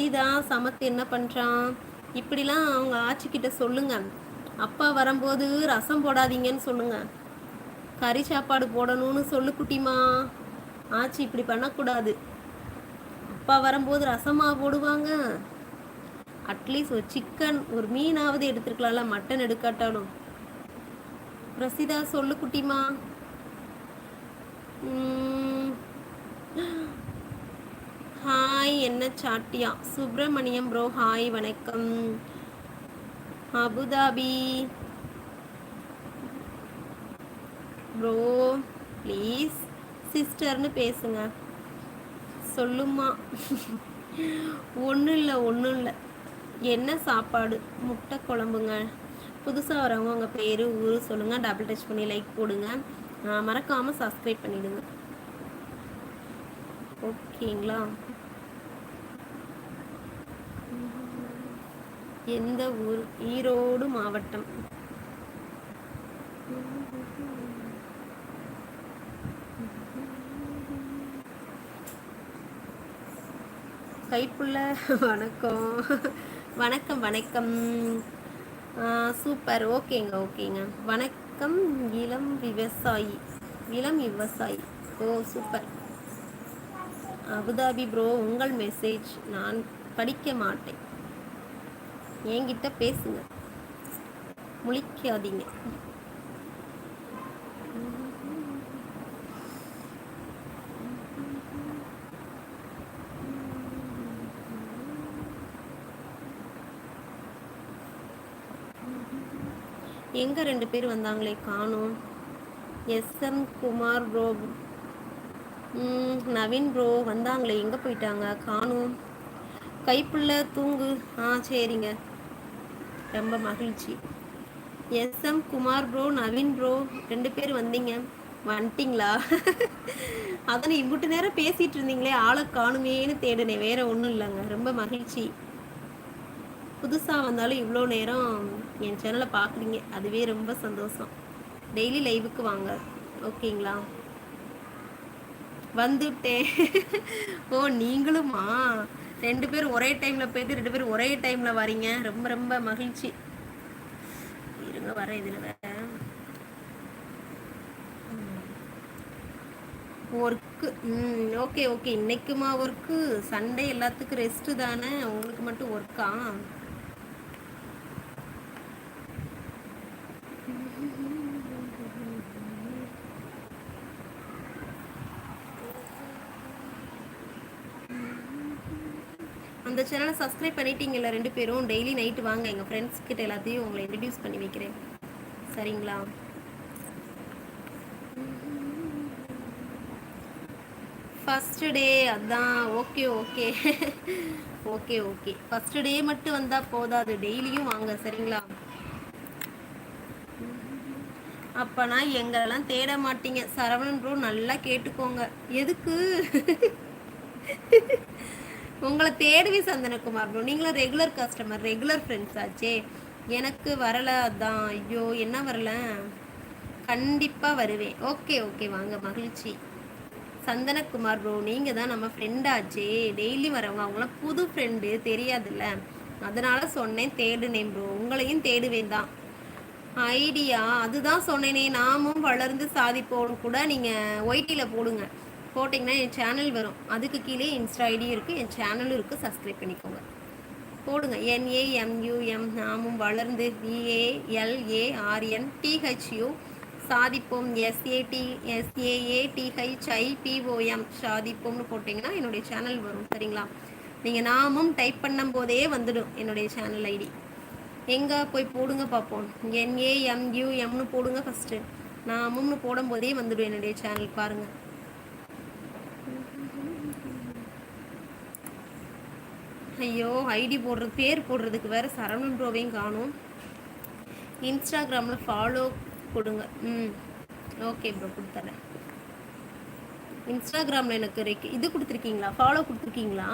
பிரசிதா சமத்து என்ன பண்ணுறான் இப்படிலாம் அவங்க ஆட்சிக்கிட்ட சொல்லுங்க. அப்பா வரும்போது ரசம் போடாதீங்கன்னு சொல்லுங்க. கறி சாப்பாடு போடணும்னு சொல்லு குட்டிமா. ஆச்சி இப்படி பண்ணக்கூடாது. அப்பா வரும்போது ரசமா போடுவாங்க. அட்லீஸ்ட் ஒரு சிக்கன் ஒரு மீனாவது எடுத்துருக்கலாம்ல மட்டன் எடுக்காட்டாலும். பிரசிதா சொல்லு குட்டிமா. ஹாய் என்ன சாட்டியா? சுப்பிரமணியம் ப்ரோ ஹாய் வணக்கம். Abu Dhabi. ப்ரோ ப்ளீஸ் சிஸ்டர்னு பேசுங்க. சொல்லுமா ஒன்றும் இல்லை ஒன்றும் இல்லை. என்ன சாப்பாடு? முட்டை குழம்புங்க. புதுசாக வரவங்க உங்கள் பேர் ஊர் சொல்லுங்கள் டபுள் டச் பண்ணி லைக் போடுங்க. மறக்காமல் சப்ஸ்கிரைப் பண்ணிவிடுங்க ஓகேங்களா? எந்த ஊர்? ஈரோடு மாவட்டம். கைப்புள்ள வணக்கம். வணக்கம் வணக்கம். சூப்பர். ஓகேங்க ஓகேங்க. வணக்கம் இளம் விவசாயி. இளம் விவசாயி. ஓ சூப்பர். அபுதாபி ப்ரோ உங்கள் மெசேஜ் நான் படிக்க மாட்டேன். என்கிட்ட பேசுங்க. முழிக்காதீங்க. எங்கே ரெண்டு பேர் வந்தாங்களே காணும். SM Kumar bro. Naveen bro வந்தாங்களே. எங்கே போயிட்டாங்க? காணும். கைப்புள்ள தூங்கு. ஆ சரிங்க. ரொம்ப மகிழ்ச்சி. S M Kumar bro Naveen bro ரெண்டு பேர் வந்தீங்க. வந்துட்டிங்களா? அதனை இம்புட்டு நேரம் பேசிகிட்டு இருந்தீங்களே ஆளை காணுமேன்னு தேடுனேன் வேற ஒன்றும் இல்லைங்க. ரொம்ப மகிழ்ச்சி. புதுசாக வந்தாலும் இவ்வளோ நேரம் என் சேனலை பார்க்குறீங்க. அதுவே ரொம்ப சந்தோஷம். டெய்லி லைவுக்கு வாங்க. ஓகேங்களா? வந்துட்டேன். ஓ நீங்களுமா? ரெண்டு பேரும் ஒரே டைமில் போயிட்டு ரெண்டு பேரும் ஒரே டைமில் வரீங்க. ரொம்ப ரொம்ப மகிழ்ச்சி. இருங்க வர இதில் வேற. ஒர்க்கு ம் ஓகே ஓகே இன்னைக்குமா ஒர்க்கு சண்டே எல்லாத்துக்கும் ரெஸ்ட்டு தானே? உங்களுக்கு மட்டும் ஒர்க்கா அந்த சேனலை சப்ஸ்கிரைப் பண்ணிட்டீங்கல்ல ரெண்டு பேரும் டெய்லி நைட்டு வாங்க. எங்கள் ஃப்ரெண்ட்ஸ் கிட்ட எல்லாத்தையும் உங்களை இன்ட்ரடியூஸ் பண்ணி வைக்கிறேன். சரிங்களா? ஃபஸ்ட்டு டே அதான். Okay okay okay okay first day மட்டும் வந்தால் போதாது. டெய்லியும் வாங்க. சரிங்களா? அப்பனா எங்களெல்லாம் தேட மாட்டீங்க. சரவணன் ப்ரோ நல்லா கேட்டுக்கோங்க. எதுக்கு? உங்களை தேடுவி சந்தனகுமார் ப்ரோ நீங்களும் ரெகுலர் கஸ்டமர் ரெகுலர் ஃப்ரெண்ட்ஸ் ஆச்சே. எனக்கு வரல அதான். ஐயோ என்ன வரல? கண்டிப்பாக வருவேன். ஓகே ஓகே வாங்க மகிழ்ச்சி. சந்தனகுமார் ப்ரோ நீங்கள் தான் நம்ம ஃப்ரெண்டாச்சே டெய்லி வரவங்க அவங்களாம் புது ஃப்ரெண்டு தெரியாதுல்ல. அதனால சொன்னேன் தேடுனேன் ப்ரோ உங்களையும் தேடுவேன் தான். ஐடியா அதுதான் சொன்னேனே. நாமும் வளர்ந்து சாதிப்போம் கூட நீங்கள் ஒய்டியில் போடுங்க. போட்டிங்கன்னா என் சேனல் வரும். அதுக்கு கீழே இன்ஸ்டா ஐடி இருக்குது என் சேனலும் இருக்குது சப்ஸ்கிரைப் பண்ணிக்கோங்க. போடுங்க. N A M U M நாமும் வளர்ந்து V A L A R N D H U சாதிப்போம். S A D S A A D H I P O M சாதிப்போம்னு போட்டிங்கன்னா என்னுடைய சேனல் வரும். சரிங்களா? நீங்கள் நாமும் டைப் பண்ணும் போதே வந்துடும் என்னுடைய சேனல் ஐடி எங்கே போய் போடுங்க பார்ப்போம் என்ஏஎம்யூஎம்னு போடுங்க ஃபஸ்ட்டு நாமும்னு போடும்போதே வந்துடும் என்னுடைய சேனல் பாருங்கள் ஐயோ ஐடி போடுறது பேர் போடுறதுக்கு வேறு சரவணன் ப்ரோவையும் காணும். இன்ஸ்டாகிராமில் ஃபாலோ கொடுங்க. ம். ஓகே ப்ரோ கொடுத்துட்றேன் இன்ஸ்டாகிராமில் எனக்கு இது கொடுத்துருக்கீங்களா? ஃபாலோ கொடுத்துருக்கீங்களா?